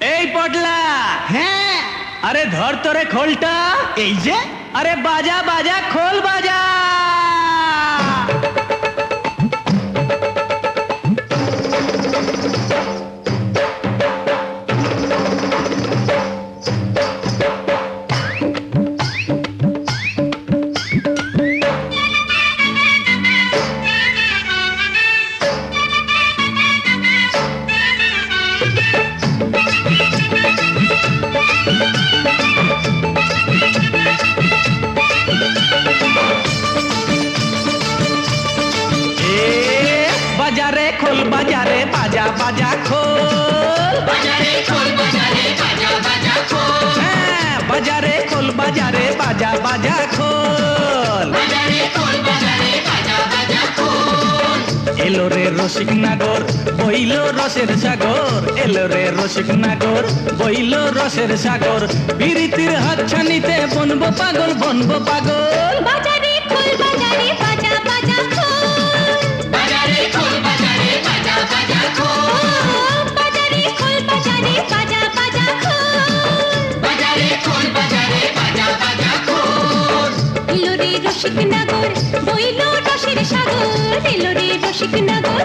এই পটলা। হ্যাঁ। আরে ধর তোরে খোলটা। এই যে। আরে বাজা বাজা খোল বাজা। বাজারে বাজা বাজা খোল। বাজারে খোল বাজারে বাজা বাজা খোল। হ্যাঁ বাজারে খোল বাজারে বাজা বাজা খোল। বাজারে খোল বাজারে বাজা বাজা খোল। এলো রে রসিক নাগর বইল রসের সাগর। এলো রে রসিক নাগর বইল রসের সাগর। বিরিতির হাত ছানিতে বনবো পাগল বনবো পাগল। রসিক নগর বইল রসের সাগর। এলো রে রসিক নগর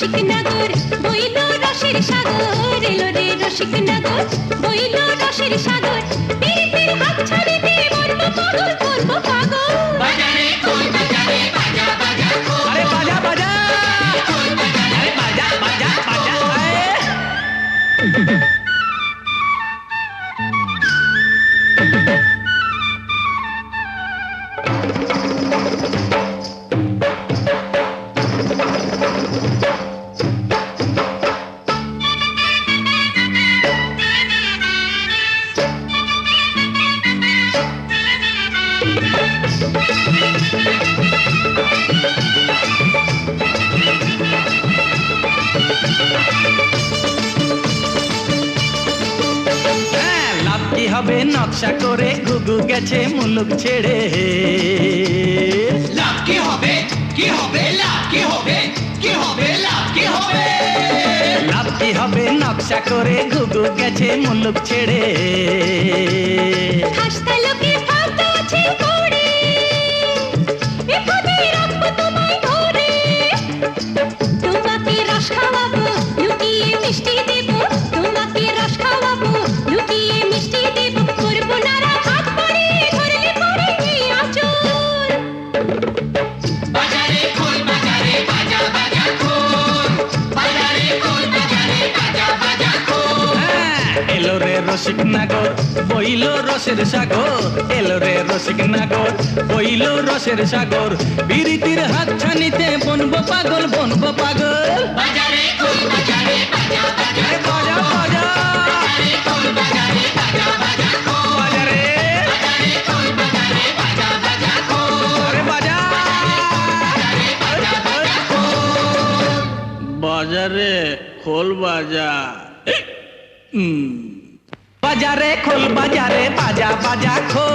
রসিক নগর বইল রসের সাগর এলো রে রসিক নগর বইল রসের সাগর পীড়িতের হাত ছাড়িতে বলব পাগল বলব পাগল। বাজারে খোল বাজারে বাজা বাজা আরে বাজা বাজা। আরে বাজা বাজা বাজা আরে। হ্যাঁ, লাভ হবে? নকশা করে গুগু গেছে মুলুক ছেড়ে। লাভ কি হবে? কি হবে? লাভ কি হবে? কি হবে? লাভ কি হবে? লাভ কি হবে? নকশা করে গুগু গেছে মুলুক ছেড়ে। হাসতা লোকে ফালতু আছে রসিক নাগর বইল রসের সাগর। এলো রে রসিক নাগর বইল রসের সাগর। বিরিতির হাত ছানিতে বনবো পাগল বনবো পাগল। বাজারে খোল বাজারে বাজা বাজা বাজা বাজা। বাজারে খোল বাজারে বাজা বাজা বাজারে। বাজারে খোল বাজা। বাজা বাজারে খোল বাজারে বাজা বাজা খোল